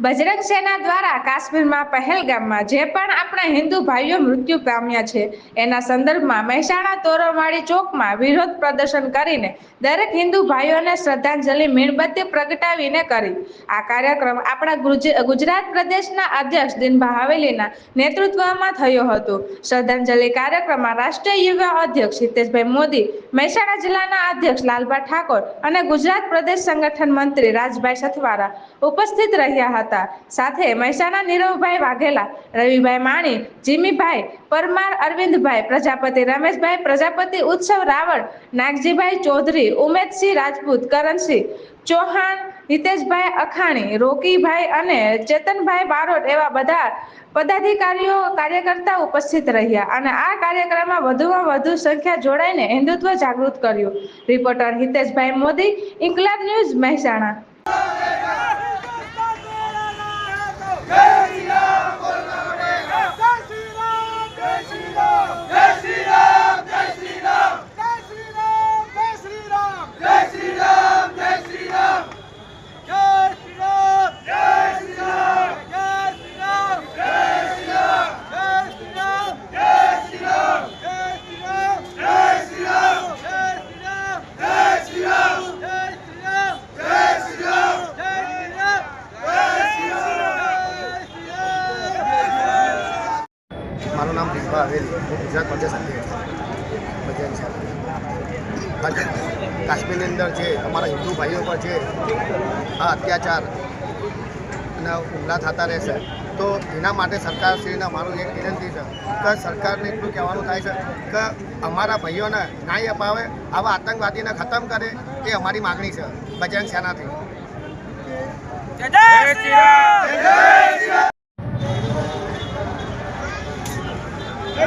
બજરંગ સેના દ્વારા કાશ્મીરમાં પહેલગામમાં જે પણ આપણા હિન્દુ ભાઈઓ મૃત્યુ પામ્યા છે, એના સંદર્ભમાં મહેસાણા તોરણવાડી ચોકમાં વિરોધ પ્રદર્શન કરીને દરેક હિન્દુ ભાઈઓને શ્રદ્ધાંજલિ મીણબત્તી પ્રગટાવીને કરી. આ કાર્યક્રમ આપણા ગુજ- ગુજરાત પ્રદેશના અધ્યક્ષ દિનભા હવેલીના નેતૃત્વમાં થયો હતો. શ્રદ્ધાંજલિ કાર્યક્રમમાં રાષ્ટ્રીય યુવા અધ્યક્ષ હિતેશભાઈ મોદી મહેસાણા જિલ્લાના અધ્યક્ષ લાલભા ઠાકોર અને ગુજરાત પ્રદેશ સંગઠન મંત્રી રાજભાઈ સથવારા ઉપસ્થિત રહ્યા હતા. સાથે મહેસાણા નીરવભાઈ વાઘેલા, રવિભાઈ માણી, જીમીભાઈ પરમાર, અરવિંદભાઈ પ્રજાપતિ, રમેશભાઈ પ્રજાપતિ, ઉત્સવ રાવળ, નાગજીભાઈ ચૌધરી, ઉમેદસિંહ રાજપૂત, કરણસિંહ ચૌહાણ, હિતેશભાઈ અખાણી, રોકીભાઈ અને ચેતનભાઈ બારોટ એવા બધા પદાધિકારીઓ કાર્યકર્તા ઉપસ્થિત રહ્યા અને આ કાર્યક્રમમાં વધુમાં વધુ સંખ્યા જોડાઈને હિન્દુત્વ જાગૃત કર્યું. Reporter Hiteshbhai Modi, Inquilab news Mehsana. Haveli હું ગુજરાત પ્રદેશ અધ્યક્ષ ભજન આજે કાશ્મીરની અંદર જે અમારા હિન્દુ ભાઈઓ પર છે આ અત્યાચાર અને હુમલા થતા રહેશે તો એના માટે સરકારશ્રીને અમારું એક વિનંતી છે કે સરકારને એટલું કહેવાનું થાય છે કે અમારા ભાઈઓને ન્યાય અપાવે આવા આતંકવાદીને ખતમ કરે એ અમારી માગણી છે. બજરંગ સેનાથી.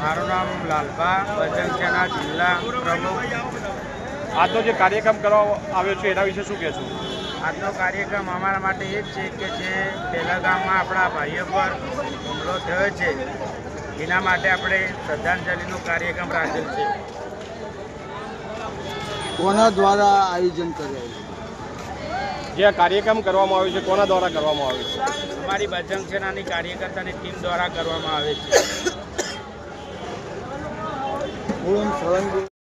મારું નામ લાલભા બજરંગ જિલ્લા પ્રમુખ. આજનો જે કાર્યક્રમ કરવા આવ્યો છે એના વિશે શું કહેશો? આજનો કાર્યક્રમ અમારા માટે એ જ છે કે જે પહેલગામમાં આપણા ભાઈઓ પર હુમલો થયો છે એના માટે આપણે શ્રદ્ધાંજલિનો કાર્યક્રમ રાખેલ છે. કોના દ્વારા આયોજન કરાયું? જે આ કાર્યક્રમ કરવામાં આવ્યો છે કોના દ્વારા કરવામાં આવ્યો છે? અમારી બજરંગ સેનાની કાર્યકર્તાની ટીમ દ્વારા કરવામાં આવે છે. Puro un.